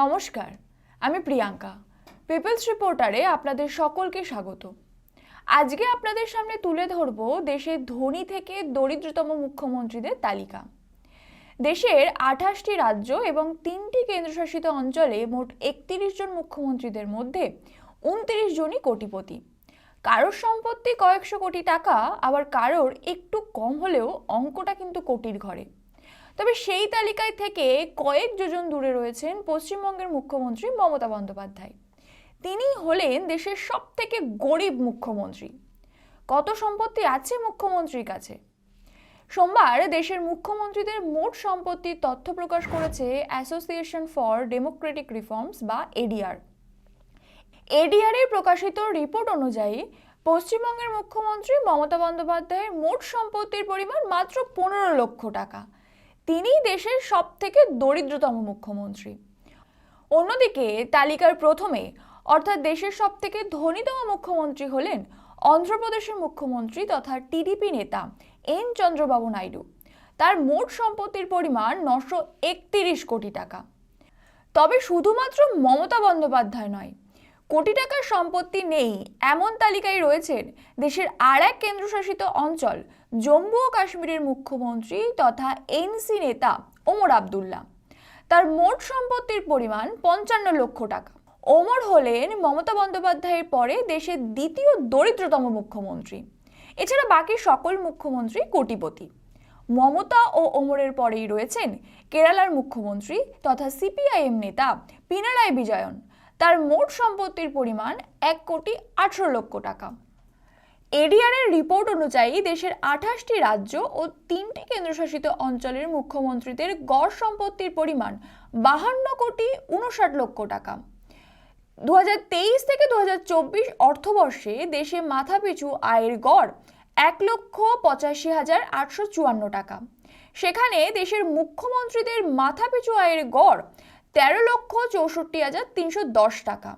নমস্কার, আমি প্রিয়াঙ্কা। পিপলস রিপোর্টারে আপনাদের সকলকে স্বাগত। আজকে আপনাদের সামনে তুলে ধরব দেশের ধনী থেকে দরিদ্রতম মুখ্যমন্ত্রীদের তালিকা। দেশের আঠাশটি রাজ্য এবং তিনটি কেন্দ্রশাসিত অঞ্চলে মোট একত্রিশ জন মুখ্যমন্ত্রীদের মধ্যে উনত্রিশ জনই কোটিপতি। কারোর সম্পত্তি কয়েকশো কোটি টাকা, আবার কারোর একটু কম হলেও অঙ্কটা কিন্তু কোটির ঘরে। তবে সেই তালিকায় থেকে কয়েক যোজন দূরে রয়েছেন পশ্চিমবঙ্গের মুখ্যমন্ত্রী মমতা বন্দ্যোপাধ্যায়। তিনি হলেন দেশের সব থেকে গরিব মুখ্যমন্ত্রী। কত সম্পত্তি আছে মুখ্যমন্ত্রীর কাছে? সোমবার দেশের মুখ্যমন্ত্রীদের মোট সম্পত্তির তথ্য প্রকাশ করেছে অ্যাসোসিয়েশন ফর ডেমোক্রেটিক রিফর্মস বা এডিআর এডিআর এর প্রকাশিত রিপোর্ট অনুযায়ী পশ্চিমবঙ্গের মুখ্যমন্ত্রী মমতা বন্দ্যোপাধ্যায়ের মোট সম্পত্তির পরিমাণ মাত্র পনেরো লক্ষ টাকা। তিনি দেশের সব থেকে দরিদ্রতম মুখ্যমন্ত্রী। অন্যদিকে, তালিকার প্রথমে, অর্থাৎ দেশের সব থেকে ধনীতম মুখ্যমন্ত্রী হলেন অন্ধ্রপ্রদেশের মুখ্যমন্ত্রী তথা টিডিপি নেতা এন চন্দ্রবাবু নাইডু। তার মোট সম্পত্তির পরিমাণ নশো একতিরিশ কোটি টাকা। তবে শুধুমাত্র মমতা বন্দ্যোপাধ্যায় নয় কোটি টাকার সম্পত্তি নেই, এমন তালিকায় রয়েছেন দেশের আর এক কেন্দ্রশাসিত অঞ্চল, জম্মু ও কাশ্মীরের মুখ্যমন্ত্রী তথা এনসি নেতা ওমর আবদুল্লাহ। তার মোট সম্পত্তির পরিমাণ পঞ্চান্ন লক্ষ টাকা। ওমর হলেন মমতা বন্দ্যোপাধ্যায়ের পরে দেশের দ্বিতীয় দরিদ্রতম মুখ্যমন্ত্রী। এছাড়া বাকি সকল মুখ্যমন্ত্রী কোটিপতি। মমতা ও ওমরের পরেই রয়েছেন কেরালার মুখ্যমন্ত্রী তথা সিপিআইএম নেতা পিনারায় বিজয়ন। তার মোট সম্পত্তির পরিমাণ এক কোটি আঠারো লক্ষ টাকা। এডিআরের রিপোর্ট অনুযায়ী দেশের আঠাশটি রাজ্য ও তিনটি কেন্দ্রশাসিত অঞ্চলের মুখ্যমন্ত্রীদের গড় সম্পত্তির পরিমাণ বাহান্ন কোটি উনষাট লক্ষ টাকা। দু হাজার তেইশ থেকে দু হাজার চব্বিশ অর্থবর্ষে দেশে মাথাপিছু আয়ের গড় এক লক্ষ পঁচাশি হাজার আটশো চুয়ান্ন টাকা। সেখানে দেশের মুখ্যমন্ত্রীদের মাথাপিছু আয়ের গড় তেরো লক্ষ চৌষট্টি হাজার তিনশো দশ টাকা,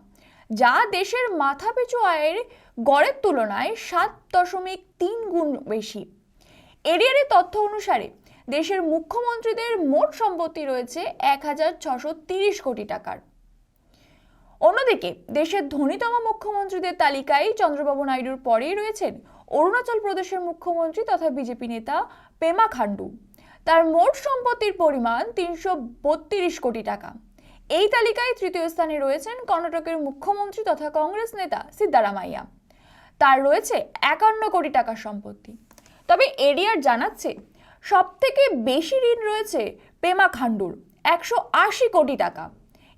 যা দেশের মাথাপিছু আয়ের গড়ের তুলনায় সাত দশমিক তিন গুণ বেশি। এরিয়ারের তথ্য অনুসারে, দেশের মুখ্যমন্ত্রীদের মোট সম্পত্তি রয়েছে এক হাজার ছশো তিরিশ কোটি টাকার। অন্যদিকে, দেশের ধনীতম মুখ্যমন্ত্রীদের তালিকায় চন্দ্রবাবু নাইডুর পরেই রয়েছেন অরুণাচল প্রদেশের মুখ্যমন্ত্রী তথা বিজেপি নেতা পেমা খান্ডু তার মোট সম্পত্তির পরিমাণ তিনশো বত্রিশ কোটি টাকা। এই তালিকায় তৃতীয় স্থানে রয়েছেন কর্ণাটকের মুখ্যমন্ত্রী তথা কংগ্রেস নেতা সিদ্দারামাইয়া তার রয়েছে একান্ন কোটি টাকার সম্পত্তি। তবে এডিআর জানাচ্ছে সব থেকে বেশি ঋণ রয়েছে পেমা খান্ডুর একশো আশি কোটি টাকা।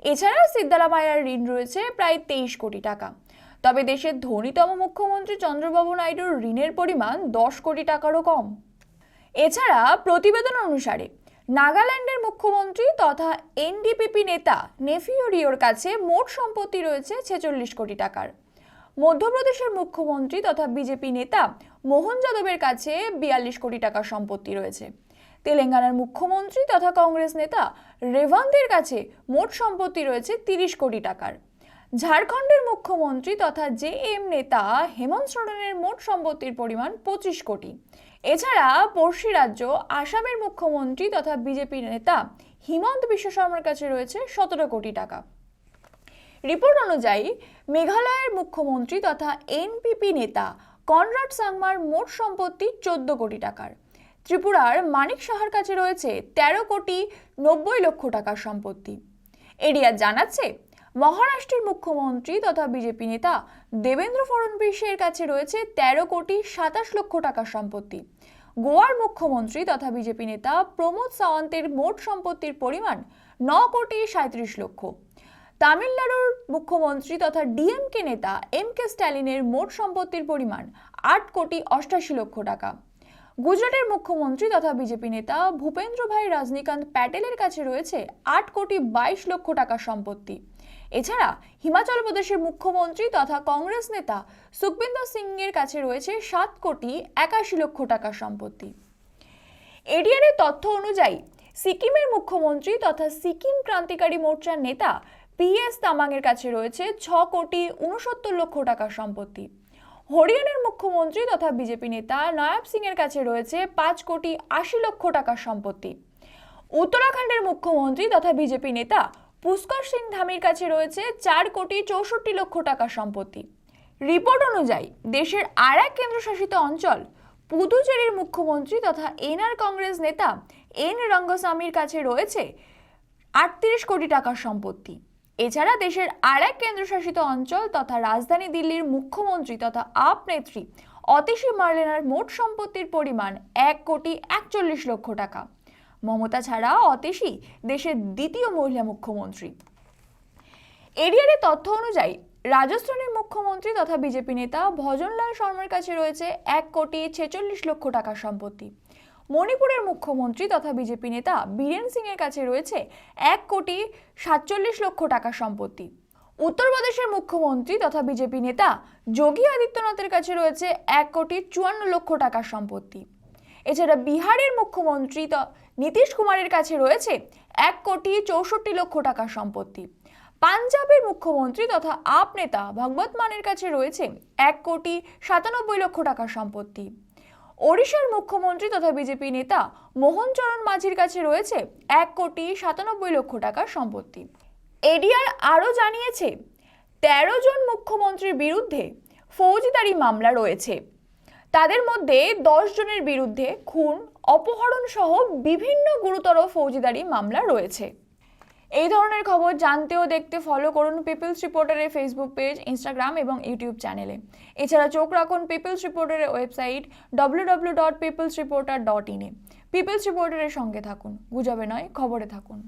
এছাড়া সিদ্দারামাইয়ার ঋণ রয়েছে প্রায় তেইশ কোটি টাকা। তবে দেশের ধনীতম মুখ্যমন্ত্রী চন্দ্রবাবু নাইডুর ঋণের পরিমাণ দশ কোটি টাকারও কম। এছাড়া প্রতিবেদন অনুসারে নাগাল্যান্ডের মুখ্যমন্ত্রী তথা এনডিপিপি নেতা নেফিও রিওর কাছে মোট সম্পত্তি রয়েছে ছেচল্লিশ কোটি টাকার। মধ্যপ্রদেশের মুখ্যমন্ত্রী তথা বিজেপি নেতা মোহন যাদবের কাছে বিয়াল্লিশ কোটি টাকার সম্পত্তি রয়েছে। তেলেঙ্গানার মুখ্যমন্ত্রী তথা কংগ্রেস নেতা রেভান্তের কাছে মোট সম্পত্তি রয়েছে তিরিশ কোটি টাকার। ঝাড়খণ্ডের মুখ্যমন্ত্রী তথা জে এম নেতা হেমন্ত সোরেনের মোট সম্পত্তির পরিমাণ পঁচিশ কোটি। এছাড়া পড়শি রাজ্য, আসামের মুখ্যমন্ত্রী তথা বিজেপি নেতা হিমন্ত বিশ্ব শর্মার কাছে রয়েছে সতেরো কোটি টাকা। রিপোর্ট অনুযায়ী মেঘালয়ের মুখ্যমন্ত্রী তথা এনপিপি নেতা কনরাড সাংমার মোট সম্পত্তি চোদ্দ কোটি টাকার। ত্রিপুরার মানিক সাহার কাছে রয়েছে তেরো কোটি নব্বই লক্ষ টাকার সম্পত্তি। এরিয়া জানাচ্ছে মহারাষ্ট্রের মুখ্যমন্ত্রী তথা বিজেপি নেতা দেবেন্দ্র ফড়নবিসের কাছে রয়েছে তেরো কোটি সাতাশ লক্ষ টাকার সম্পত্তি। গোয়ার মুখ্যমন্ত্রী তথা বিজেপি নেতা প্রমোদ সাওয়ান্তের মোট সম্পত্তির পরিমাণ ন কোটি সাঁত্রিশ লক্ষ। তামিলনাড়ুর মুখ্যমন্ত্রী তথা ডিএমকে নেতা এম কে স্ট্যালিনের মোট সম্পত্তির পরিমাণ আট কোটি অষ্টাশি লক্ষ টাকা। গুজরাটের মুখ্যমন্ত্রী তথা বিজেপি নেতা ভূপেন্দ্র ভাই রজনীকান্ত প্যাটেলের কাছে রয়েছে আট কোটি বাইশ লক্ষ টাকার সম্পত্তি। এছাড়া হিমাচল প্রদেশের মুখ্যমন্ত্রী তথা কংগ্রেস নেতা সুখবিন্দর সিং এর কাছে রয়েছে সাত কোটি একাশি লক্ষ টাকার সম্পত্তি। এডিআরের তথ্য অনুযায়ী সিকিমের মুখ্যমন্ত্রী তথা সিকিম ক্রান্তিকারী মোর্চার নেতা পি এস তামাংয়ের কাছে রয়েছে ছ কোটি উনসত্তর লক্ষ টাকার সম্পত্তি। হরিয়ানার মুখ্যমন্ত্রী তথা বিজেপি নেতা নয়াব সিং এর কাছে রয়েছে পাঁচ কোটি আশি লক্ষ টাকার সম্পত্তি। উত্তরাখণ্ডের মুখ্যমন্ত্রী তথা বিজেপি নেতা পুষ্কর সিং ধামির কাছে রয়েছে চার কোটি চৌষট্টি লক্ষ টাকার সম্পত্তি। রিপোর্ট অনুযায়ী দেশের আর এক কেন্দ্রশাসিত অঞ্চল পুদুচেরির মুখ্যমন্ত্রী তথা এনআর কংগ্রেস নেতা এন রঙ্গস্বামীর কাছে রয়েছে আটত্রিশ কোটি টাকার সম্পত্তি। এছাড়া দেশের আর এক কেন্দ্রশাসিত অঞ্চল তথা রাজধানী দিল্লির মুখ্যমন্ত্রী তথা আপ নেত্রী অতিশী মার্লেনার মোট সম্পত্তির পরিমাণ এক কোটি একচল্লিশ লক্ষ টাকা। মমতা ছাড়া অতিশী দেশের দ্বিতীয় মহিলা মুখ্যমন্ত্রী। এরিয়ারে তথ্য অনুযায়ী রাজস্থানের মুখ্যমন্ত্রী তথা বিজেপি নেতা ভজনলাল শর্মার কাছে রয়েছে এক কোটি ছেচল্লিশ লক্ষ টাকার সম্পত্তি। মণিপুরের মুখ্যমন্ত্রী তথা বিজেপি নেতা বীরেন সিং এর কাছে রয়েছে এক কোটি সাতচল্লিশ লক্ষ টাকার সম্পত্তি। উত্তরপ্রদেশের মুখ্যমন্ত্রী তথা বিজেপি নেতা যোগী আদিত্যনাথের কাছে রয়েছে এক কোটি চুয়ান্ন লক্ষ টাকার সম্পত্তি। এছাড়া বিহারের মুখ্যমন্ত্রী নীতিশ কুমারের কাছে রয়েছে এক কোটি চৌষট্টি লক্ষ টাকার সম্পত্তি। পাঞ্জাবের মুখ্যমন্ত্রী তথা আপ নেতা ভগবত মানের কাছে রয়েছে এক কোটি সাতানব্বই লক্ষ টাকার সম্পত্তি। ওড়িশার মুখ্যমন্ত্রী তথা বিজেপি নেতা মোহন চরণ মাঝির কাছে রয়েছে এক কোটি সাতানব্বই লক্ষ টাকার সম্পত্তি। এডিআর আরও জানিয়েছে, তেরো জন মুখ্যমন্ত্রীর বিরুদ্ধে ফৌজদারি মামলা রয়েছে। তাদের মধ্যে দশ জনের বিরুদ্ধে খুন, অপহরণ সহ বিভিন্ন গুরুতর ফৌজদারি মামলা রয়েছে। এই ধরনের খবর জানতে ও দেখতে ফলো করুন পিপলস রিপোর্টারের ফেসবুক পেজ ইনস্টাগ্রাম এবং ইউটিউব চ্যানেলে এছাড়া চোখ রাখুন people's রিপোর্টারের website W W dot people's reporter dot ইনে পিপলস রিপোর্টারের সঙ্গে থাকুন, গুজবে নয়, খবরে থাকুন।